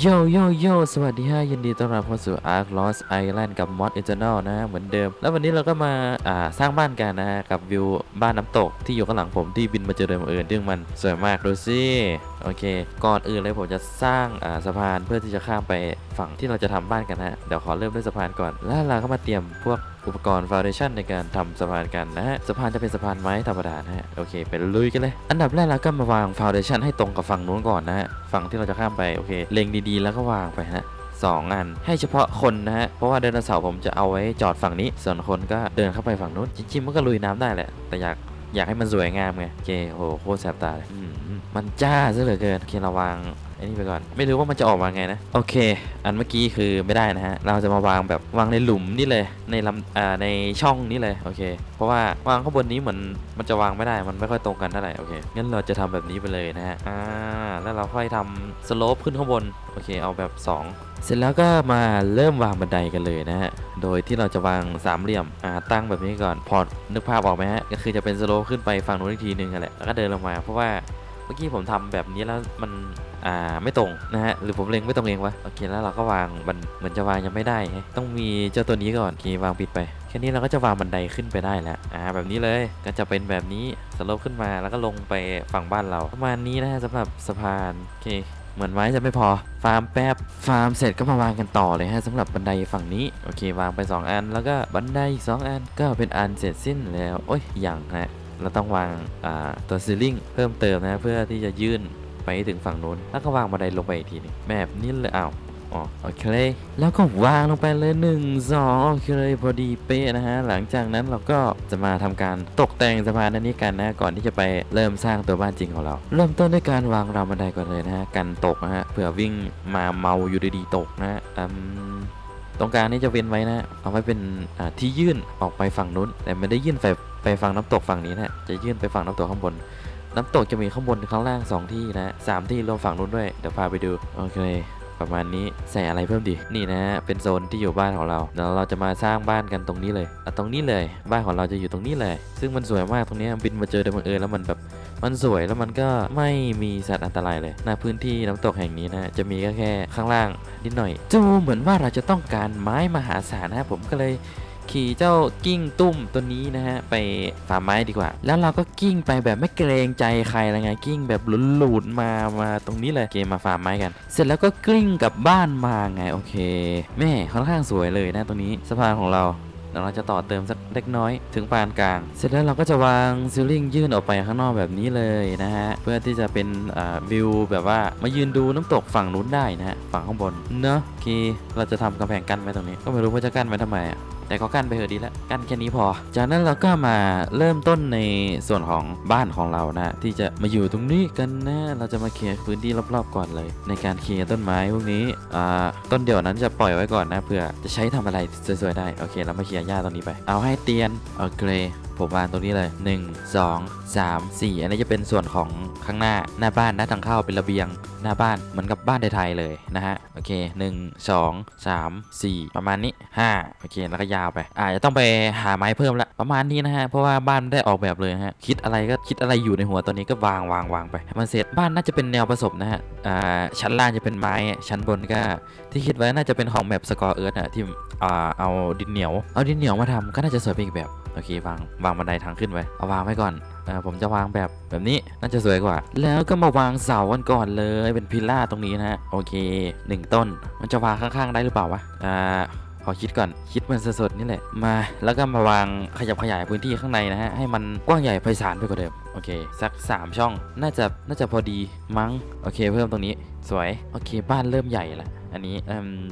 โยโยโยสวัสดีฮะยินดีต้อนรับเข้าสู่ Ark Lost Island กับ Mod Eternal นะเหมือนเดิม แล้ววันนี้เราก็มาอ่าสร้างบ้านกันนะฮะกับวิวบ้านน้ำตกที่อยู่ข้างหลังผมที่บินมาเจอเดิมเอิญซึ่งมันสวยมากดูสิโอเค ก่อนอื่นเลยผมจะสร้างอ่าสะพานเพื่อที่จะข้ามไปฝั่งที่เราจะทำบ้านกันนะฮะ เดี๋ยวขอเริ่มด้วยสะพานก่อน แล้วเราก็มาเตรียมพวกอุปกรณ์ฟาวเดชั่นในการทำสะพานกันนะฮะ สะพานจะเป็นสะพานไม้ธรรมดานะฮะ โอเค ไปลุยกันเลย อันดับแรกเราก็มาวางฟาวเดชั่นให้ตรงกับฝั่งนู้นก่อนนะฮะ ฝั่งที่เราจะข้ามไป โอเค เล็งดีๆ แล้วก็วางไปฮะสองอันให้เฉพาะคนนะฮะ เพราะว่าไดโนเสาผมจะเอาไว้จอดฝั่งนี้ ส่วนคนก็เดินเข้าไปฝั่งนู้น จริงๆมันก็ลุยน้ำได้แหละ แต่อยากอยากให้มันสวยงามไงโอเคโหโคตรแสบตาเลยมมันจ้าซะเหลือเกินโอเคเราวาง ไอ้นี่ไปก่อน ไม่รู้ว่ามันจะออกมาไงนะ โอเค อันเมื่อกี้คือไม่ได้นะฮะ เราจะมาวางแบบวางในหลุมนี่เลย ในลำอ่าในช่องนี้เลย โอเค เพราะว่าวางข้างบนนี้เหมือนมันจะวางไม่ได้ มันไม่ค่อยตรงกันเท่าไหร่ โอเค งั้นเราจะทำแบบนี้ไปเลยนะฮะ อ่า แล้วเราค่อยทำสโลปขึ้นข้างบน โอเค เอาแบบ 2เสร็จแล้วก็มาเริ่มวางบันไดกันเลยนะฮะ โดยที่เราจะวางสามเหลี่ยม อ่า ตั้งแบบนี้ก่อน พอนึกภาพออกไหมฮะ ก็คือจะเป็นสโลปขึ้นไปฝั่งนู้นอีกทีนึงกันแหละ แล้วก็เดินลงมา เพราะว่า เมื่อกี้ผมทำแบบนี้แล้วมันอ่าไม่ตรงนะฮะหรือผมเล็งไม่ตรงเองวะโอเคแล้วเราก็วางมันเหมือนจะวางยังไม่ได้ ต้องมีเจ้าตัวนี้ก่อนโอเควางปิดไปแค่นี้เราก็จะวางบันไดขึ้นไปได้แล้วอ่าแบบนี้เลยก็จะเป็นแบบนี้สโลปขึ้นมาแล้วก็ลงไปฝั่งบ้านเราประมาณนี้นะฮะสำหรับสะพานโอเคเหมือนไม้จะไม่พอ ฟาร์มแป๊บ ฟาร์มเสร็จก็มาวางกันต่อเลยฮะสำหรับบันไดฝั่งนี้ โอเค วางไป 2 อัน แล้วก็บันไดอีก2อันก็เป็นอันเสร็จสิ้นแล้ว โอ้ยอย่างฮะ เราต้องวางาตัวซีลิงเพิ่มเติมนะเพื่อที่จะยื่นไปถึงฝั่งนู้น แล้วก็วางบันไดลงไปอีกทีหนึงแบบนี้เลยอ้าวอ๋อโอเค แล้วก็วางลงไปเลย 1 2 โอเคเลยพอดีเป๊ะนะฮะ หลังจากนั้นเราก็จะมาทำการตกแต่งสะพานนี้กันนะ ก่อนที่จะไปเริ่มสร้างตัวบ้านจริงของเรา เริ่มต้นด้วยการวางราวบันไดก่อนเลยนะฮะ กันตกนะฮะ เผื่อวิ่งมาเมาอยู่ดีๆตกนะฮะตรงกลางนี้จะเว้นไว้นะ เอาไว้เป็นที่ยื่นออกไปฝั่งนู้น แต่ไม่ได้ยื่นไป ไปฝั่งน้ำตกฝั่งนี้นะจะยื่นไปฝั่งน้ำตกข้างบน น้ำตกจะมีข้างบนข้างล่างสองที่นะสามที่รวมฝั่งนู้นด้วยเดี๋ยวพาไปดูโอเคประมาณนี้ใส่อะไรเพิ่มดีนี่นะฮะเป็นโซนที่อยู่บ้านของเราเดี๋ยวเราจะมาสร้างบ้านกันตรงนี้เลยอะตรงนี้เลย บ้านของเราจะอยู่ตรงนี้เลย ซึ่งมันสวยมากตรงนี้บินมาเจอโดยบังเอิญแล้วมันแบบมันสวยแล้วมันก็ไม่มีสัตว์อันตรายเลยณพื้นที่น้ำตกแห่งนี้นะจะมีก็แค่ข้างล่างนิดหน่อยดูเหมือนว่าเราจะต้องการไม้มหาศาลนะผมก็เลย ขี่เจ้ากิ้งตุ้มตัวนี้นะฮะไปฟาร์มไม้ดีกว่า แล้วเราก็กิ้งไปแบบไม่เกรงใจใครอะไรไงกิ้งแบบหลุดมามาตรงนี้เลยเกมมาฟาร์มไม้กัน เสร็จแล้วก็กลิ้งกลับบ้านมาไงโอเคแม่ค่อนข้างสวยเลยนะตรงนี้สะพานของเราเดี๋ยวเราจะต่อเติมสักเล็กน้อยถึงปานกลาง เสร็จแล้วเราก็จะวางซิลลิงยื่นออกไปข้างนอกแบบนี้เลยนะฮะ เพื่อที่จะเป็นวิวแบบว่ามายืนดูน้ำตกฝั่งนู้นได้นะฮะ ฝั่งข้างบน เนอะโอเคเราจะทำกำแพงกั้นไว้ตรงนี้ ก็ไม่รู้ว่าจะกั้นไว้ทำไมอะ แต่ก็กั้นไปเถอะดีแล้วกั้นแค่นี้พอ จากนั้นเราก็มาเริ่มต้นในส่วนของบ้านของเรานะที่จะมาอยู่ตรงนี้กันนะเราจะมาเคลียร์พื้นที่รอบๆก่อนเลย ในการเคลียร์ต้นไม้พวกนี้อ่าต้นเดียวนั้นจะปล่อยไว้ก่อนนะเพื่อจะใช้ทำอะไรสวยๆได้โอเคเรามาเคลียร์หญ้าตรงนี้ไป เอาให้เตียนโอเค ผมวางตรงนี้เลย 1 2 3 4 อันนี้จะเป็นส่วนของข้างหน้าหน้าบ้านหน้าทางเข้าเป็นระเบียงหน้าบ้านเหมือนกับบ้านไทยๆเลยนะฮะโอเค 1 2 3 4 ประมาณนี้ 5 โอเค แล้วก็ยาวไปอาจจะต้องไปหาไม้เพิ่มละประมาณนี้นะฮะ เพราะว่าบ้านไได้ออกแบบเลยนะฮะ คิดอะไรก็คิดอะไรอยู่ในหัวตอนนี้ก็วางวางวางไป มันเสร็จบ้านน่าจะเป็นแนวผสมนะฮะอ่าชั้นล่างจะเป็นไม้ชั้นบนก็ ที่คิดไว้น่าจะเป็นของแบบสกอร์เอิร์ธอะที่อ่าเอาดินเหนียว เอาดินเหนียวมาทำก็น่าจะสวยไปอีกแบบ โอเควางวางบันไดทางขึ้นไว้เอาวางไว้ก่อนอ่าผมจะวางแบบแบบนี้น่าจะสวยกว่า แล้วก็มาวางเสากันก่อนเลยเป็นพิลล่าตรงนี้นะฮะโอเคหนึ่งต้น มันจะวางข้างๆได้หรือเปล่าวะอ่าขอคิดก่อนคิดมันสดๆนี่แหละมาแล้วก็มาวางขยับขยายพื้นที่ข้างในนะฮะให้มันกว้างใหญ่ไพศาลไปกว่าเดิมโอเคสักสามช่อง น่าจะน่าจะพอดีมั้งโอเค เพิ่มตรงนี้สวยโอเค บ้านเริ่มใหญ่ละ อันนี้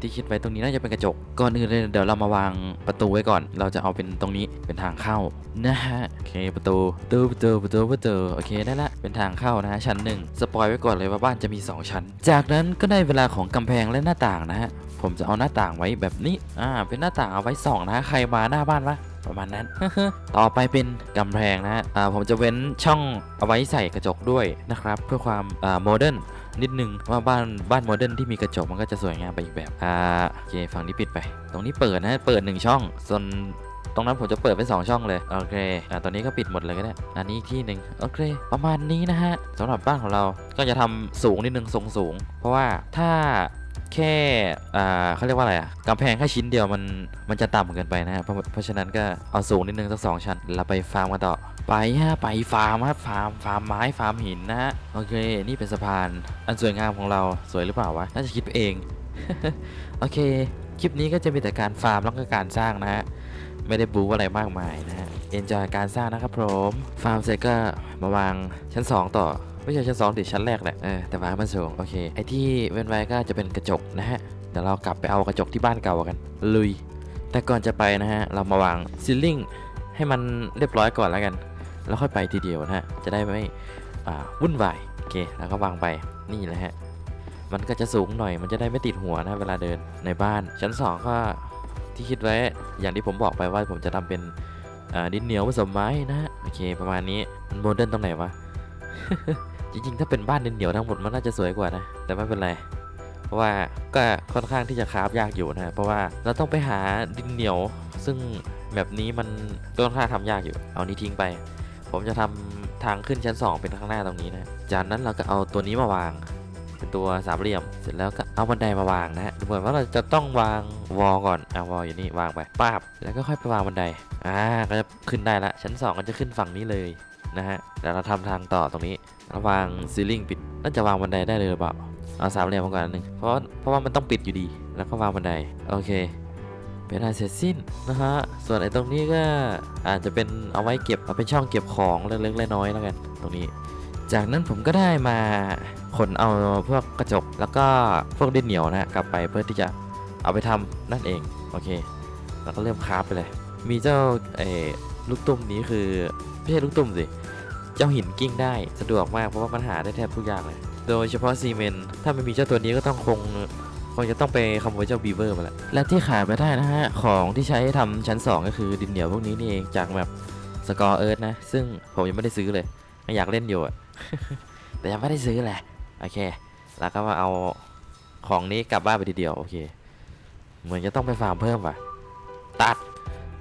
ที่คิดไว้ตรงนี้น่าจะเป็นกระจก ก่อนอื่นเลยเดี๋ยวเรามาวางประตูไว้ก่อน เราจะเอาเป็นตรงนี้เป็นทางเข้านะฮะโอเคประตูประตูประตูประตูประตูโอเคได้ละเป็นทางเข้านะฮะชั้นหนึ่งสปอยไว้ก่อนเลยว่าบ้านจะมี 2 ชั้น จากนั้นก็ได้เวลาของกำแพงและหน้าต่างนะฮะผมจะเอาหน้าต่างไว้แบบนี้อ่าเป็นหน้าต่างเอาไว้ส่องนะใครมาหน้าบ้านวะประมาณนั้น ต่อไปเป็นกำแพงนะฮะอ่าผมจะเว้นช่องเอาไว้ใส่กระจกด้วยนะครับ เพื่อความอ่าโมเดิร์น นิดนึงว่าบ้านบ้านโมเดิร์นที่มีกระจกมันก็จะสวยงามไปอีกแบบอ่าโอเคฝั่งนี้ปิดไป ตรงนี้เปิดนะเปิดหนึ่งช่องส่วนตรงนั้นผมจะเปิดเป็นสองช่องเลย โอเคอ่าตอนนี้ก็ปิดหมดเลยก็ได้ อันนี้ที่หนึ่งโอเค ประมาณนี้นะฮะสำหรับบ้านของเราก็จะทำสูงนิดนึงทรงสูง เพราะว่าถ้า แค่อ่าเขาเรียกว่าอะไรอะกำแพงแค่ชิ้นเดียวมันมันจะต่ำเกินไปนะฮะเพราะเพราะฉะนั้นก็เอาสูงนิดนึงสักสองชั้นเราไปฟาร์มกันต่อไปฮะไปฟาร์มฮะฟาร์มฟาร์มไม้ฟาร์มหินนะฮะโอเค นี่เป็นสะพานอันสวยงามของเราสวยหรือเปล่าวะน่าจะคิดไปเอง โอเคคลิปนี้ก็จะมีแต่การฟาร์มแล้วก็การสร้างนะฮะไม่ได้บู๊อะไรมากมายนะฮะเอนจอยการสร้างนะครับผมฟาร์มเสร็จก็มาวางชั้น 2 ต่อ ไม่ใช่ชั้น2ดิชั้นแรกแหละเออแต่วางมันสูงโอเคไอที่เว้นไว้ก็จะเป็นกระจกนะฮะเดี๋ยวเรากลับไปเอากระจกที่บ้านเก่ากันลุย แต่ก่อนจะไปนะฮะเรามาวางซีลิ่งให้มันเรียบร้อยก่อนแล้วกัน แล้วค่อยไปทีเดียวนะฮะจะได้ไม่อ่าวุ่นวายโอเคแล้วก็วางไปนี่แหละฮะมันก็จะสูงหน่อยมันจะได้ไม่ติดหัวนะเวลาเดินในบ้าน ชั้น 2 ก็ที่คิดไว้อย่างที่ผมบอกไปว่าผมจะทำเป็นอ่าดินเหนียวผสมไม้นะฮะโอเคประมาณนี้มันโมเดิร์นตรงไหนวะ ริงๆ ถ้าเป็นบ้านดินเหนียวทั้งหมดมันน่าจะสวยกว่านะ แต่ไม่เป็นไร เพราะว่าก็ค่อนข้างที่จะคราฟยากอยู่นะเพราะว่าเราต้องไปหาดินเหนียว ซึ่งแบบนี้มันค่อนข้างทำยากอยู่ เอานี้ทิ้งไป ผมจะทำทางขึ้นชั้น 2 เป็นข้างหน้าตรงนี้นะ จากนั้นเราก็เอาตัวนี้มาวาง เป็นตัวสามเหลี่ยม เสร็จแล้วก็เอาบันไดมาวางนะฮะเหมือนว่าเราจะต้องวางวอลก่อนเอะวอลอยู่นี่วางไปป้าบแล้วก็ค่อยไปวางบันได อ่า ก็จะขึ้นได้ละ ชั้น 2 ก็จะขึ้นฝั่งนี้เลยนะฮะ เดี๋ยวเราทำทางต่อตรงนี้ วางซีลิงปิดน่าจะวางบันไดได้เลยหรือเปล่าเอาสามเหลี่ยมมาก่อนหนึ่งเพราะเพราะว่ามันต้องปิดอยู่ดี แล้วก็วางบันไดโอเคเป็นอันเสร็จสิ้นนะฮะส่วนไอ้ตรงนี้ก็อาจจะเป็นเอาไว้เก็บเอาเป็นช่องเก็บของเล็กๆน้อยๆแล้วกันตรงนี้ จากนั้นผมก็ได้มาขนเอาพวกกระจกแล้วก็พวกดินเหนียวนะกลับไปเพื่อที่จะเอาไปทำนั่นเองโอเคแล้วก็เริ่มคราฟไปเลย มีเจ้าเออลูกตุ้มนี้คือไม่ใช่ลูกตุ้มสิ เจ้าหินกิ้งได้สะดวกมากเพราะว่ามันหาได้แทบทุกอย่างเลย โดยเฉพาะซีเมนต์ถ้าไม่มีเจ้าตัวนี้ก็ต้องคงคงจะต้องไปขโมยเจ้าบีเวอร์มาแล้วและที่ขาดไม่ได้นะฮะ ของที่ใช้ทำชั้น 2 ก็คือดินเหนียวพวกนี้นี่เองจากแบบสกอร์เอิร์ธนะ ซึ่งผมยังไม่ได้ซื้อเลยอยากเล่นอยู่อะแต่ยังไม่ได้ซื้อแหละโอเค แล้วก็มาเอาของนี้กลับบ้านไปทีเดียวโอเค เหมือนจะต้องไปฟาร์มเพิ่มว่ะ ตัด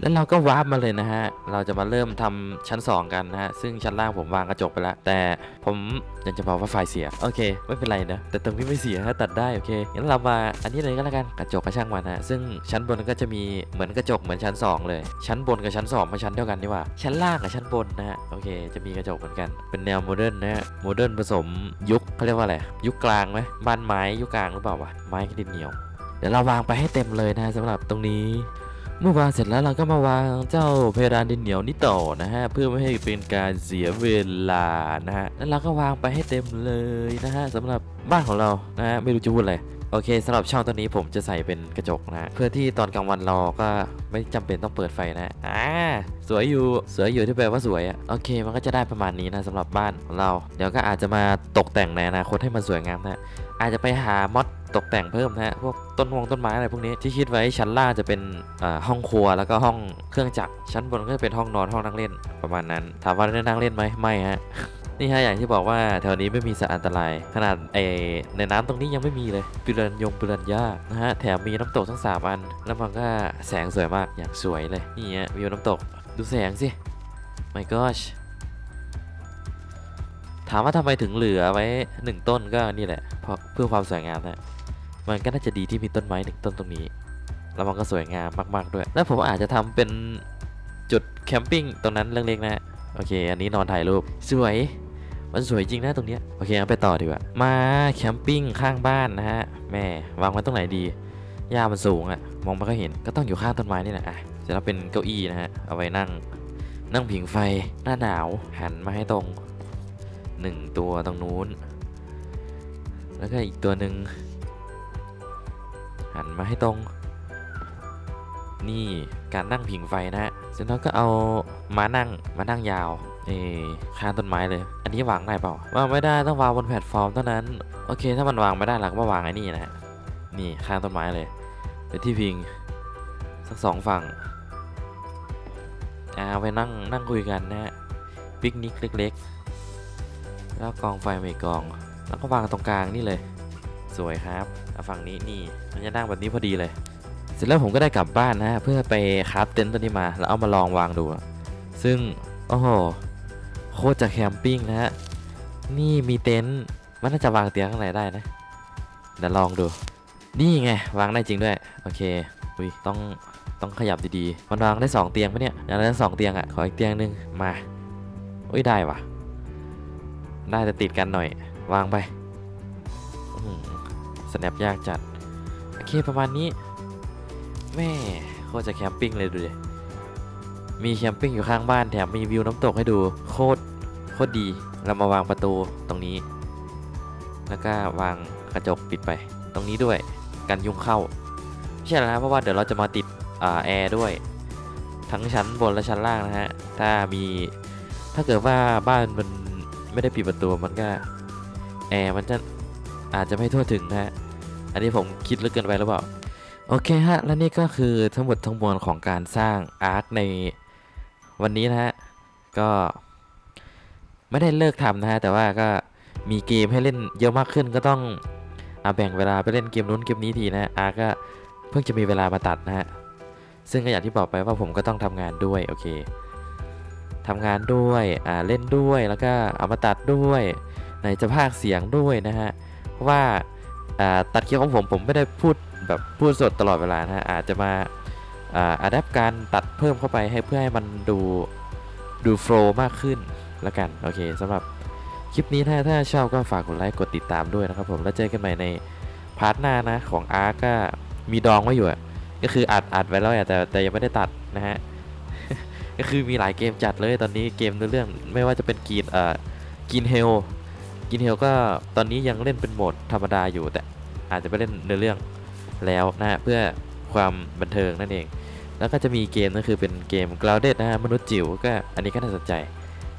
แล้วเราก็วาร์ปมาเลยนะฮะ เราจะมาเริ่มทำชั้น 2 กันนะฮะ ซึ่งชั้นล่างผมวางกระจกไปแล้ว แต่ผมอยากจะบอกว่าไฟเสีย โอเค ไม่เป็นไรนะ แต่ตรงนี้ไม่เสียฮะตัดได้ โอเค งั้นเรามาอันนี้เลยก็แล้วกัน กระจกกระช่างมันฮะ ซึ่งชั้นบนก็จะมีเหมือนกระจกเหมือนชั้น 2 เลย ชั้นบนกับชั้น2มาชั้นเดียวกันนี่ว่า ชั้นล่างกับชั้นบนนะฮะ โอเค จะมีกระจกเหมือนกัน เป็นแนวโมเดิร์นนะฮะ โมเดิร์นผสมยุคเขาเรียกว่าอะไร ยุคกลางไหมบ้านไม้ยุคกลางหรือเปล่าวะ ไม้ดินเหนียว เดี๋ยวเราวางไปให้เต็มเลยนะฮะสำหรับตรงนี้ เมื่อวางเสร็จแล้วเราก็มาวางเจ้าเพดานดินเหนียวนี้ต่อนะฮะเพื่อไม่ให้เป็นการเสียเวลานะฮะแล้วเราก็วางไปให้เต็มเลยนะฮะสำหรับบ้านของเรานะฮะไม่รู้จะพูดอะไร โอเคสำหรับช่องตัวนี้ผมจะใส่เป็นกระจกนะเพื่อที่ตอนกลางวันเราก็ไม่จำเป็นต้องเปิดไฟนะอ่าสวยอยู่สวยอยู่ที่แปลว่าสวยอะโอเค มันก็จะได้ประมาณนี้นะสำหรับบ้านของเรา เดี๋ยวก็อาจจะมาตกแต่งในอนาคตให้มันสวยงามนะอาจจะไปหามอดตกแต่งเพิ่มนะฮะพวกต้นวงต้นไม้อะไรพวกนี้ที่คิดไว้ชั้นล่างจะเป็นห้องครัวแล้วก็ห้องเครื่องจักรชั้นบนก็จะเป็นห้องนอนห้องนั่งเล่นประมาณนั้น ถามว่าได้นั่งเล่นไหมไม่ฮะ นี่ฮะอย่างที่บอกว่าแถวนี้ไม่มีสัตว์อันตราย ขนาดไอในน้ำตรงนี้ยังไม่มีเลยปิรันยงปิรันย่านะฮะแถมมีน้ำตกทั้งสามอัน แล้วมันก็แสงสวยมากอย่างสวยเลยนี่ฮะวิวน้ำตกดูแสงสิ my gosh ถามว่าทำไมถึงเหลือไว้หนึ่งต้นก็นี่แหละเพราะเพื่อความสวยงามนะมันก็น่าจะดีที่มีต้นไม้หนึ่งต้นตรงนี้ แล้วมันก็สวยงามมากๆด้วย แล้วผมอาจจะทำเป็นจุดแคมปิ้งตรงนั้นเล็กๆนะ โอเค อันนี้นอนถ่ายรูป สวย มันสวยจริงนะตรงเนี้ยโอเคงั้นไปต่อดีกว่ามาแคมปิ้งข้างบ้านนะฮะแม่วางไว้ตรงไหนดีหญ้ามันสูงอะมองไม่ค่อยเห็นก็ต้องอยู่ข้างต้นไม้นี่แหละอะเสร็จแล้วเป็นเก้าอี้นะฮะเอาไว้นั่ง นั่งผิงไฟหน้าหนาวหันมาให้ตรงหนึ่งตัวตรงนู้น แล้วก็อีกตัวหนึ่งหันมาให้ตรง นี่การนั่งผิงไฟนะฮะเสร็จแล้วก็เอามานั่งมานั่งยาว เอข้างต้นไม้เลย อันนี้วางได้เปล่าวางไม่ได้ต้องวางบนแพลตฟอร์มเท่านั้น โอเค ถ้ามันวางไม่ได้เราก็มาวางไอ้นี่นะฮะนี่ข้างต้นไม้เลยเป็นที่พิง สักสองฝั่งอ่าเอาไปนั่งนั่งคุยกันนะฮะปิกนิกเล็ก ๆ แล้วกองไฟไม่กอง แล้วก็วางตรงกลางนี่เลย สวยครับฝั่งนี้นี่มันจะนั่งแบบนี้พอดีเลย เสร็จแล้วผมก็ได้กลับบ้านนะฮะเพื่อไปคราฟเต็นท์ตัวนี้มา แล้วเอามาลองวางดู ซึ่ง โอ้โห โคตรจะแคมปิ้งนะฮะ นี่มีเต็นท์มันน่าจะวางเตียงข้างในได้นะ เดี๋ยวลองดู นี่ไง วางได้จริงด้วย โอเค อุ้ย ต้องต้องขยับดีๆ มันวางได้สองเตียงปะเนี่ย อย่างนั้นสองเตียงอะ่ะ ขออีกเตียงหนึ่งมาอุ้ย ได้วะได้แต่ติดกันหน่อย วางไปสแนปยากจัด โอเคประมาณนี้แม่โคตรจะแคมปิ้งเลยดูดิมีแคมปิ้งอยู่ข้างบ้านแถมมีวิวน้ำตกให้ดู โคตร โคตรดีเรามาวางประตูตรงนี้ แล้วก็วางกระจกปิดไป ตรงนี้ด้วยกันยุงเข้าไม่ใช่แล้วนะเพราะว่าเดี๋ยวเราจะมาติดอแอร์ด้วย ทั้งชั้นบนและชั้นล่างนะฮะถ้ามีถ้าเกิดว่าบ้านมันไม่ได้ปิดประตูมันก็แอร์มันจะอาจจะไม่ทั่วถึงนะฮะอันนี้ผมคิดลึกเกินไปหรือเปล่าโอเคฮะ และนี่ก็คือทั้งหมดทั้งมวลของการสร้างอาร์คในวันนี้นะฮะ ก็ ไม่ได้เลิกทำนะฮะแต่ว่าก็มีเกมให้เล่นเยอะมากขึ้นก็ต้องอาแบ่งเวลาไปเล่นเกมนู้นเกมนี้ทีนะอาร์ก็เพิ่งจะมีเวลามาตัดนะฮะซึ่งก็อย่างที่บอกไปว่าผมก็ต้องทำงานด้วยโอเคทำงานด้วยอ่าเล่นด้วยแล้วก็เอามาตัดด้วยไหนจะพากย์เสียงด้วยนะฮะเพราะว่าอ่าตัดคลิปของผมผมไม่ได้พูดแบบพูดสดตลอดเวลานะฮะอาจจะมาอ่าอัดแอปการตัดเพิ่มเข้าไปให้เพื่อให้มันดูดูโฟล์มากขึ้น ละกัน โอเคสำหรับคลิปนี้ถ้าถ้าชอบก็ฝากกดไลค์กดติดตามด้วยนะครับผมแล้วเจอกันใหม่ในพาร์ทหน้านะของอาร์ก็มีดองไว้อยู่อะก็คืออัดอัดไว้แล้วอะแต่แต่ยังไม่ได้ตัดนะฮะก็คือมีหลายเกมจัดเลยตอนนี้เกมเนื้อเรื่องไม่ว่าจะเป็นกีนเอ่อกินเฮลกินเฮลก็ตอนนี้ยังเล่นเป็นโหมดธรรมดาอยู่แต่อาจจะไปเล่นเนื้อเรื่องแล้วนะฮะเพื่อความบันเทิงนั่นเอง แล้วก็จะมีเกมก็คือเป็นเกม Grounded นะฮะมนุษย์จิ๋วก็อันนี้ก็น่าสนใจ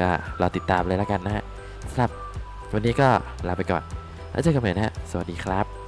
ก็รอติดตามเลยแล้วกันนะฮะสำหรับวันนี้ก็ลาไปก่อน แล้วเจอกันใหม่นะฮะ สวัสดีครับ